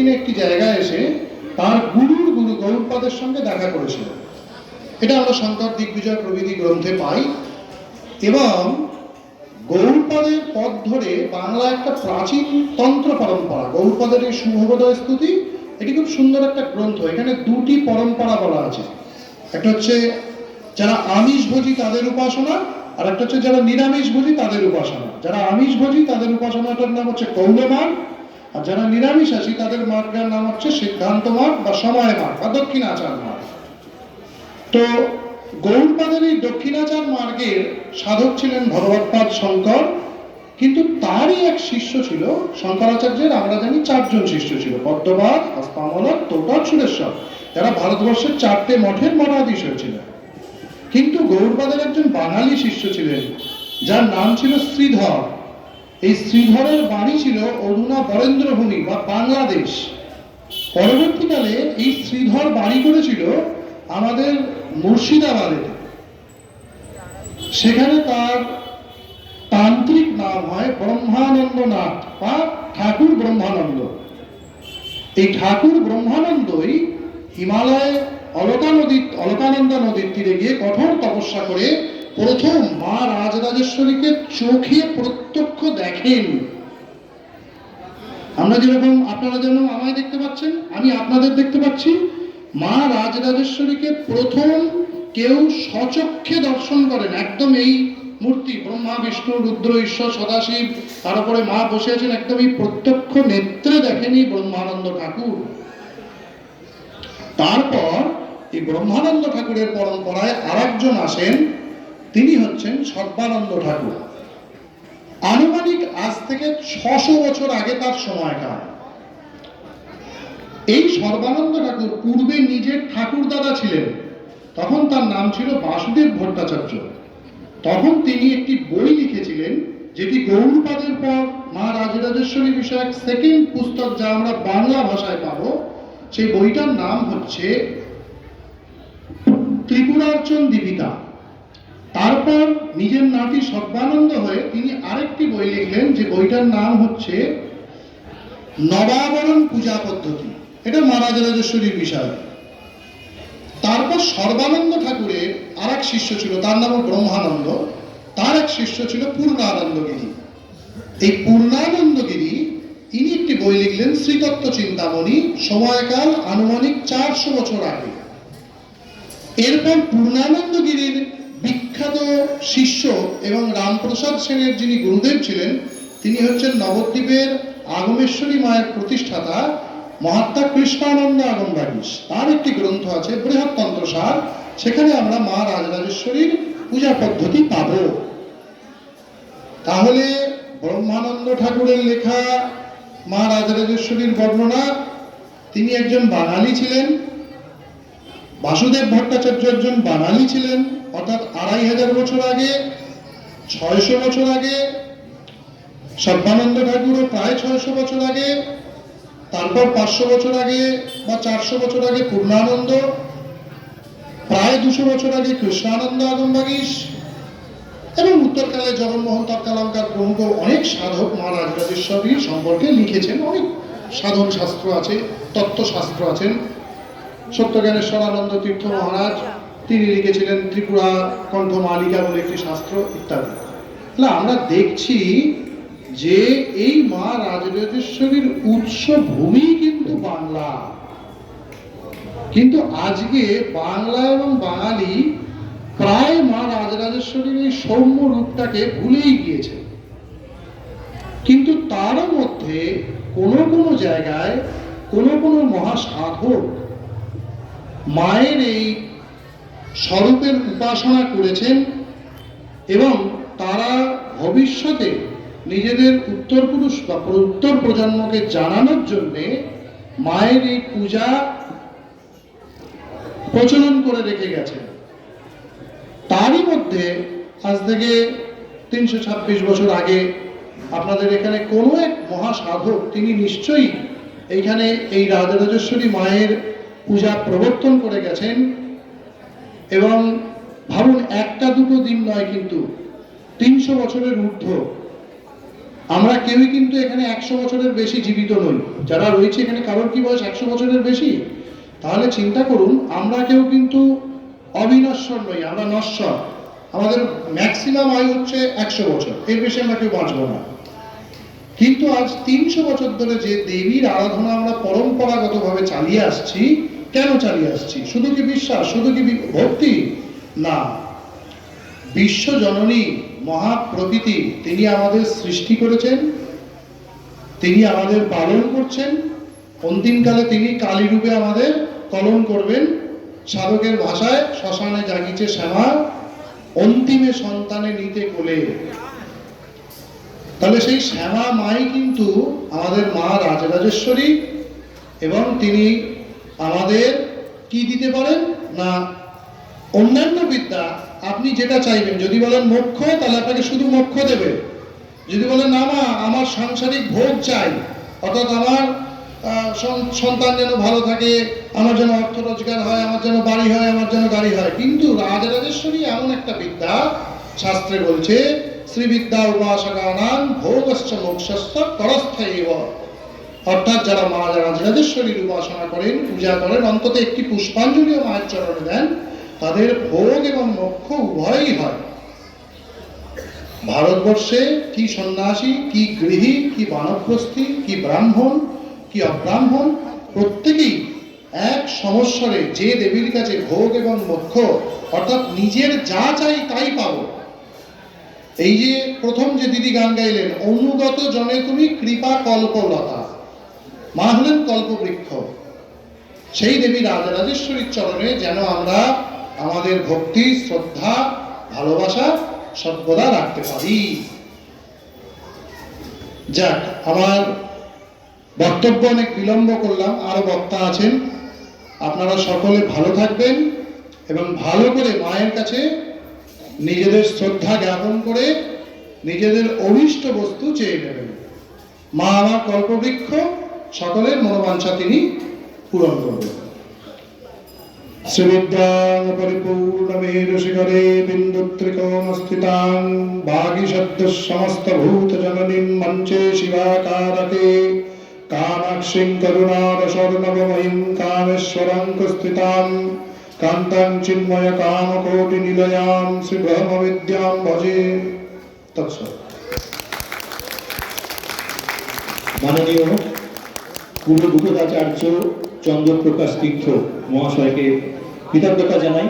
দক্ষিণে একটি জায়গায় এসে তার গুরুর গুরু গৌরপাদের সঙ্গে দেখা করেছিল। এটা আমরা শঙ্কর দিগ্বিজয় প্রভৃতি গ্রন্থে পাই এবং গৌরপদের পথ ধরে বাংলা একটা প্রাচীন তন্ত্র পরম্পরা গৌরপদের এই শুভবোধয় স্তুতি, এটি খুব সুন্দর একটা গ্রন্থ। এখানে দুটি পরম্পরা বলা আছে। একটা হচ্ছে যারা আমিষ ভোজী তাদের উপাসনা, আর একটা হচ্ছে যারা নিরামিষ ভোজী তাদের উপাসনা। যারা আমিষ ভোজী তাদের উপাসনাটার নাম হচ্ছে কৌলমার্গ আর যারা নিরামিষাসী তাদের মার্গের নাম হচ্ছে সিদ্ধান্ত মার্গ বা সময় মার্গ বা দক্ষিণাচার মার্গ। তো গৌরপাদের এই দক্ষিণাচার মার্গের সাধক ছিলেন ভগবৎপাদ শঙ্কর, কিন্তু তারই এক শিষ্য ছিল শঙ্করাচার্যের, আমরা জানি চারজন শিষ্য ছিল, পদ্মপাদ, হস্তামলক তোটক সুরেশ্বর। যারা ভারতবর্ষের চারটে মঠের মঠাধীশ হয়েছিলেন কিন্তু গৌরপাদের একজন বাঙালি শিষ্য ছিলেন, যার নাম ছিল শ্রীধর। এই শ্রীধরের বাড়ি ছিল অরুণা বরেন্দ্রভূমি বা বাংলাদেশ। পরবর্তীকালে এই শ্রীধর বাড়ি করেছিল আমাদের মুর্শিদাবাদে। সেখানে তার তান্ত্রিক নাম হয় ব্রহ্মানন্দ নাথ বা ঠাকুর ব্রহ্মানন্দ। এই ঠাকুর ব্রহ্মানন্দই হিমালয়ে অলকা নদী অলকানন্দা নদীর তীরে গিয়ে কঠোর তপস্যা করে প্রথম মা রাজরাজেশ্বরীকে চোখে প্রত্যক্ষ দেখেন। আমরা যেরকম আপনারা যেমন আমায় দেখতে পাচ্ছেন, আমি আপনাদের দেখতে পাচ্ছি, মা রাজরাজেশ্বরীকে প্রথম কেউ সচক্ষে দর্শন করেন। একদম এই মূর্তি, ব্রহ্মা, বিষ্ণু, রুদ্র, ঈশ্বর, সদাশিব তার উপরে মা বসে আছেন একদম এই প্রত্যক্ষ নেত্রে দেখেনি ব্রহ্মানন্দ ঠাকুর। তারপর এই ব্রহ্মানন্দ ঠাকুরের পরম্পরায় আরেকজন আসেন তিনি হচ্ছেন সর্বানন্দ ঠাকুর। আনুমানিক আজ থেকে ছশো বছর আগে তার সময়কাল এই সর্বানন্দ ঠাকুর পূর্বে নিজের ঠাকুর দাদা ছিলেন। তখন তার নাম ছিল বাসুদেব ভট্টাচার্য। তখন তিনি একটি বই লিখেছিলেন, যেটি গৌরপাদের পর মা রাজরাজেশ্বরী বিষয়ক সেকেন্ড পুস্তক যা আমরা বাংলা ভাষায় পাবো, সেই বইটার নাম হচ্ছে ত্রিপুরার্চন দীপিকা। তারপর নিজের নাতি সর্বানন্দ হয়ে তিনি আরেকটি বই লিখলেন, যে বইটার নাম হচ্ছে নবাবরণ পূজা পদ্ধতি। এটা মহারাজ রাজেশ্বরীর বিষয়। তারপর সর্বানন্দ ঠাকুরের আর এক শিষ্য ছিল, তার নাম ব্রহ্মানন্দ। তার এক শিষ্য ছিল পূর্ণানন্দগিরি। এই পূর্ণানন্দগিরি তিনি একটি বই লিখলেন, শ্রীতত্ত্ব চিন্তামণি, সময়কাল আনুমানিক চারশো বছর আগে। এরপর পূর্ণানন্দগিরির বিখ্যাত শিষ্য এবং রামপ্রসাদ সেনের যিনি গুরুদেব ছিলেন, তিনি হচ্ছেন নবদ্বীপের আগমেশ্বরী মায়ের প্রতিষ্ঠাতা মহাত্মা কৃষ্ণানন্দ আগমবাগীশ তার একটি গ্রন্থ আছে বৃহত্তন্ত্র সার, সেখানে আমরা মা রাজরাজেশ্বরীর পূজা পদ্ধতি পাব। তাহলে ব্রহ্মানন্দ ঠাকুরের লেখা মা রাজরাজেশ্বরীর বর্ণনা, তিনি একজন বাঙালি ছিলেন, বাসুদেব ভট্টাচার্য একজন বাঙালি ছিলেন অর্থাৎ আড়াই হাজার বছর আগে, ছয়শো বছর আগে, সর্বানন্দ ঠাকুরও প্রায় ছয়শো বছর আগে, তারপর পাঁচশো বছর আগে বা চারশো বছর আগে পূর্ণানন্দ, প্রায় দুশো বছর আগে কৃষ্ণানন্দ আগমবাগীশ এবং উত্তরকালে জগন্মোহন তৎকালঙ্কার প্রমুখ অনেক সাধক মহারাজ রাজেশ্বরী সম্পর্কে লিখেছেন। অনেক সাধন শাস্ত্র আছে, তত্ত্বশাস্ত্র আছেন। সত্যজ্ঞানেশ্বরানন্দ তীর্থ মহারাজ তিনি লিখেছিলেন ত্রিপুরা কণ্ঠ মালিকা বলে একটি শাস্ত্র ইত্যাদি। তাহলে আমরা দেখছি যে এই মা রাজরাজেশ্বরীর উৎস ভূমি কিন্তু বাংলা। কিন্তু আজকে বাংলা এবং বাঙালি প্রায় মা রাজরাজেশ্বরীর এই সৌম্য রূপটাকে ভুলেই গিয়েছে। কিন্তু তার মধ্যে কোনো কোনো জায়গায় কোনো কোনো মহাসাধক মায়ের এই স্বরূপের উপাসনা করেছেন এবং তারা ভবিষ্যতে নিজেদের উত্তরপুরুষ বা উত্তর প্রজন্মকে জানানোর জন্যে মায়ের এই পূজা প্রচলন করে রেখে গেছেন। তারই মধ্যে আজ থেকে তিনশো ছাব্বিশ বছর আগে আপনাদের এখানে কোনো এক মহাসাধক তিনি নিশ্চয়ই এইখানে এই রাজরাজেশ্বরী মায়ের পূজা প্রবর্তন করে গেছেন। এবং ভাবুন, একটা দুটো দিন নয় কিন্তু তিনশো বছরের ঊর্ধ্ব। আমরা কেউই কিন্তু এখানে একশো বছরের বেশি জীবিত নই। যারা রয়েছে এখানে, কারোর কি বয়স একশো বছরের বেশি? তাহলে চিন্তা করুন, আমরা কেউ কিন্তু অবিনশ্বর নই, আমরা নশ্বর। আমাদের ম্যাক্সিমাম আয়ু হচ্ছে একশো বছর, এর বেশি আমরা কেউ বাঁচবো না। কিন্তু আজ তিনশো বছর ধরে যে দেবীর আরাধনা আমরা পরম্পরাগতভাবে চালিয়ে আসছি কেন চালিয়ে আসছি? শুধু কি বিশ্বাস? শুধু কি ভক্তি? না। বিশ্ব জননী মহাপ্রকৃতি তিনি আমাদের সৃষ্টি করেছেন, তিনি আমাদের পালন করছেন, অন্তিমকালে তিনি কালী রূপে আমাদের কলন করবেন, সাধকের ভাষায় শ্মশানে জাগিছে শ্যামা, অন্তিমে সন্তানে নিতে কোলে। তাহলে সেই শ্যামা মাই কিন্তু আমাদের মা রাজরাজেশ্বরী এবং তিনি আমাদের কি দিতে পারেন? না, অন্যান্য বিদ্যা, আপনি যেটা চাইবেন, যদি বলেন মোক্ষ, তাহলে আপনাকে শুধু মোক্ষ দেবে। যদি বলেন, না মা আমার সাংসারিক ভোগ চাই, অর্থাৎ আমার সন- সন্তান যেন ভালো থাকে, আমার যেন অর্থ রোজগার হয়, আমার যেন বাড়ি হয়, আমার যেন গাড়ি হয়। কিন্তু রাজরাজেশ্বরী এমন একটা বিদ্যা শাস্ত্রে বলছে, শ্রীবিদ্যা উপাসকানাম ভোগশ্চ মোক্ষশ্চ করস্থায়ী অর্থাৎ যারা মা রাজরাজেশ্বরীর উপাসনা করেন, পূজা করেন, অন্তত একটি পুষ্পাঞ্জলিও মায়ের চরণে দেন, তাদের ভোগ এবং মোক্ষ উভয়ই হয়। ভারতবর্ষে কি সন্ন্যাসী, কি গৃহী, কি বানপ্রস্থী, কি ব্রাহ্মণ, কি অব্রাহ্মণ, প্রত্যেকেই এক সমস্বরে যে দেবীর কাছে ভোগ এবং মোক্ষ, অর্থাৎ নিজের যা চাই তাই পাবো। এই যে প্রথম যে দিদি গান গাইলেন, অনুগত জনে তুমি কৃপা কল্পলতা। মা হলেন কল্পবৃক্ষ। সেই দেবী রাজরাজেশ্বরীর চরণে যেন আমরা আমাদের ভক্তি, শ্রদ্ধা, ভালোবাসা সর্বদা রাখতে পারি। যাক, আমার বক্তব্য অনেক বিলম্ব করলাম, আরও বক্তা আছেন। আপনারা সকলে ভালো থাকবেন এবং ভালো করে মায়ের কাছে নিজেদের শ্রদ্ধা জ্ঞাপন করে নিজেদের অভিষ্ট বস্তু চেয়ে নেবেন। মা আমার কল্পবৃক্ষ সকলের মনোবাঞ্ছা তিনি পূরণ করবেন। শ্রীবিদ্যাং পরিপূর্ণমের শিখরে বিন্দুত্রিকোণস্থিতাং বাগীশব্দ সমস্ত ভূত জননীম মঞ্চে শিবাকারকে কামাক্ষিং করুণারশর্ণবময়ীং কামেশ্বরাঙ্কস্থিতাং কান্তাং চিন্ময় কামকোটি শ্রী ভজে। মাননীয় পূর্ব আচার্য চন্দ্রপ্রকাশ তীর্থ মহাশয়কে কৃতজ্ঞতা জানাই।